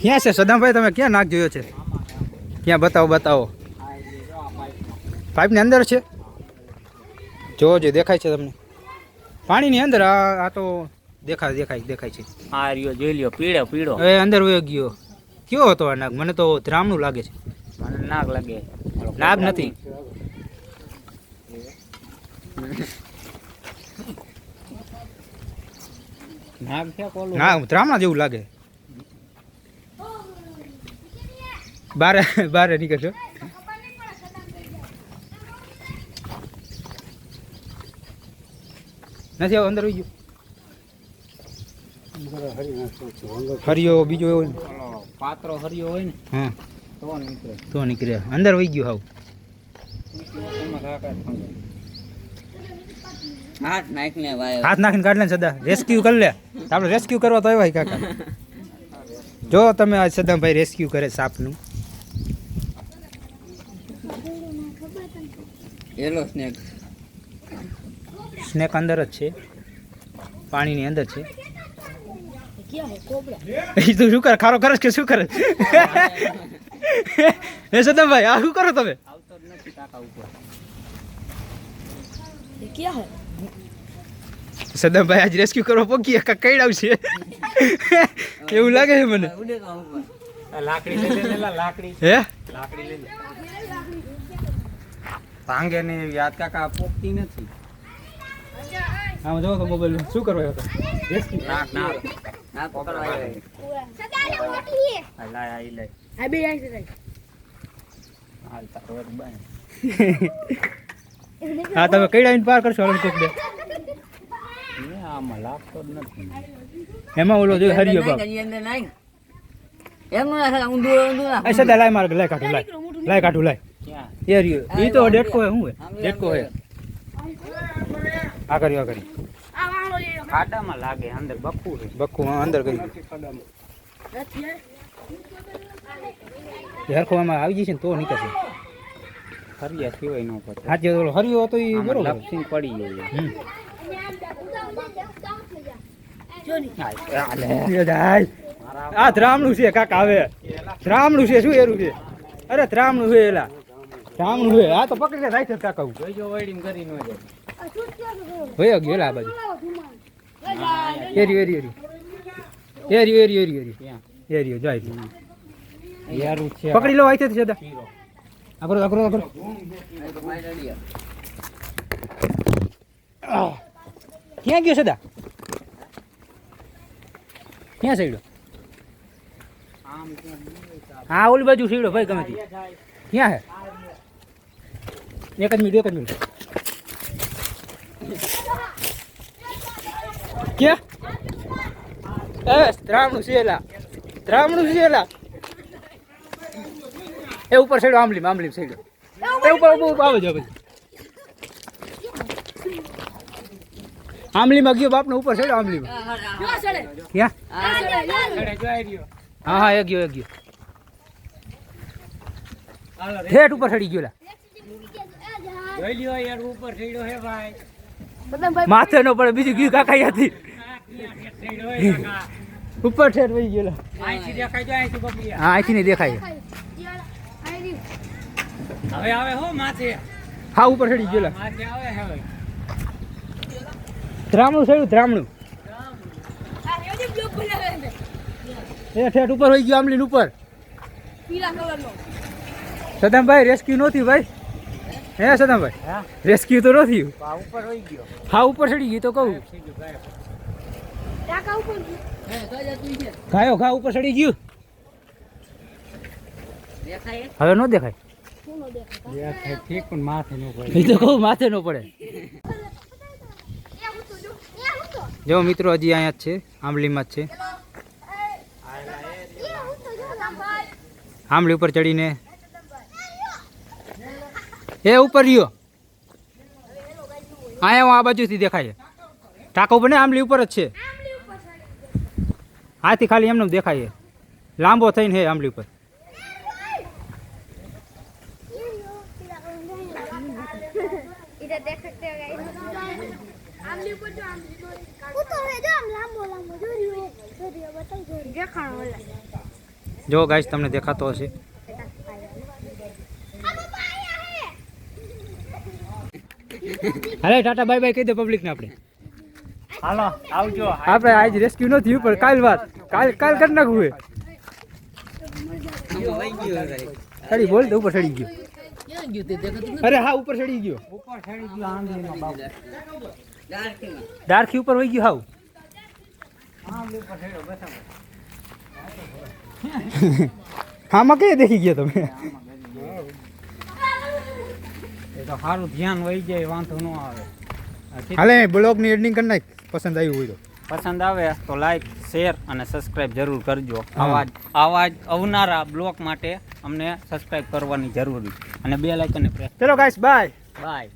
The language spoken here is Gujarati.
ક્યાં છે? સદામભાઈ તમે ક્યાં નાક જોયો છે? ક્યાં? બતાવો બતાવો. પાઇપની અંદર છે? જોજો દેખાય છે તમને. પાણીની અંદર આ આ તો દેખાય દેખાય દેખાય છે. આ રહ્યો જોઈ લ્યો પીળો પીળો. એ અંદર વયો ગયો. કયો હતો આ નાગ મને તો ધ્રામનું લાગે છે. મને નાગ લાગે. નાગ નથી. નાગ છે કોલું? ના ધ્રામણા જેવું લાગે. બારે બારે નીકળશો નથી આવો અંદર આવી ગયો. હરિયો બીજો એવો. પાત્રો હરિયો હોય ને હા. તો નીકળે. તો નીકળે. અંદર વહી ગયો હાવ. હાથ નાખીને હાથ નાખીને કાઢ લે સદા. રેસ્ક્યુ કરી લે. આપણે રેસ્ક્યુ કરવા તો આવ્યા કાકા. જો તમે આ સદાભાઈ રેસ્ક્યુ કરે સાપનું. એલો સ્નેક સ્નેક અંદર જ છે. પાણીની અંદર છે. એ તું શું કરે? ખારો કરે કે શું કરે? સદમ ભાઈ આ શું કરો તમે? સદમ ભાઈ નથી કાકા ઉપર સદામભાઈ આજ રેસ્ક્યુ કરવા પોકી કઈ આવશે એવું લાગે છે મને? લાકડી લાકડી. હે? લાકડી ભાંગે ને યાદ કાકા પોકતી નથી. આમાં જો તો મોબાઈલ શું હતો નાક પકડવા આવ્યો. આ લાય આઈ લાય હાલ તારો બાય. હા તમે કઈ પાર કરશો? અલગ કોક દે આમાં લાગતો જ નથી. એમાં ઓલો જો હરિયો બાપ. એ સદા લાય માર લાય કાઢું લાય. લાય કાઢું લાય. એ રહ્યો. એ તો ડેટકો હે હું? હે ડેટકો હે. આ કર્યો આ કર્યો. ખાડામાં લાગે અંદર બકુ છે બક્કુ હા, અંદર કરી હરખો આમાં આવી જશે ને તો નીકળશે. હરિયા સિવાય ન પડે હાથે ઓલો હરિયો હતો એ આમાં બરોબર. લપસીને પડી જાય. આ ધ્રામણું છે કાકા આવે ધ્રામણું છે શું એરું છે? અરે ધ્રામણું છે એલા. ધ્રામણું છે આ તો પકડીને છે કાકા હું જોઈજો વળીને કરી ન જાય. ભયો ગયો લા આ બાજુ એરી એરી એરી એરી એરી એરી એરી એરી જાય. યારું છે. પકડી લો આઈ છે પીરો. આગળ આગળ આગળ ક્યાં ગયો સદા ક્યાં સઈડો હા ઓલી બાજુ સીડો ભાઈ ગમે ત્યાં ક્યાં હે? એક જ મિનિટ એક જ મિનિટ એ ત્રામણું એલા ત્રામણું એલા એ ઉપર સડ્યો આંબલી આંબલી સડ્યો એ ઉપર ઉપર આવે છે પછી આંબલીમાં ગયો બાપને ઉપર સાઈડ આંબલીમાં ક્યાં. હા હા એ ગયો એ ગયો ઠેઠ ઉપર સડી ગયો જોઈ લ્યો યાર ઉપર ચડ્યો હે ભાઈ. માથે નો પડે બીજું ગયું કાકા કાકા? ઉપર ઠેર વહી ગયો લા. અહીંથી દેખાય છે, અહીંથી બબલી. હા અહીંથી નહીં દેખાય. હવે આવે હો માથે. હા ઉપર ચડી ગયો લા. માથે આવે હવે. ધ્રામણું થયું ધ્રામણું એ ઠેઠ ઉપર વહી ગયો આમલીન ઉપર. સદામભાઈ રેસ્ક્યુ નહોતી ભાઈ. હે સદામભાઈ? હા રેસ્ક્યુ તો નથી ઉપર હોઈ ગયો. હા ઉપર ચડી ગયું તો કહું. થઈ ગયું ઘા ઉપર ચડી ગયું. હવે ન દેખાય. દેખાય ઠીક પણ માથે ન પડે. એ તો કહું માથે ન પડે. જો મિત્રો હજી અહીંયા જ છે આંબલીમાં જ છે. આંબલી ઉપર ચડીને એ ઉપર રહ્યો. અહીંયા હું આ બાજુથી દેખાય ટાંકો બને આમલી ઉપર જ છે. આથી ખાલી એમને દેખાય લાંબો થઈને હે આમલી ઉપર. જો ગાઈશ તમને દેખાતો હશે. હાલે ટાટા બાય બાય કહી દે પબ્લિક ને આપણે. હાલો આવજો. આપણે આજ રેસ્ક્યુ નથી થયું પણ કાલ વાત. કાલ કાલ કરી નાખવું હે સડી બોલ તો ઉપર સડી ગયો. અરે હા ઉપર સડી ગયો ઉપર ચડી ગયો. આંધળીનો બાબુ ડાર્ખી ઉપર વહી ગયું હાવ. આંધળી ઉપર ચડ્યો બસ આમાં કઈ દેખી ગયા તમે? એ તો સારું ધ્યાન વહી જાય વાંધો ન આવે. હાલે બ્લોગની એડિંગ કરી નાખ પસંદ આવ્યું હોય તો. પસંદ આવે તો લાઈક શેર અને સબસ્ક્રાઇબ જરૂર કરજો. આવા આવા જ અવનારા બ્લોક માટે અમને સબસ્ક્રાઇબ કરવાની જરૂરી અને બે લાઇકને પ્રેસ ચલો ગાઈસ બાય બાય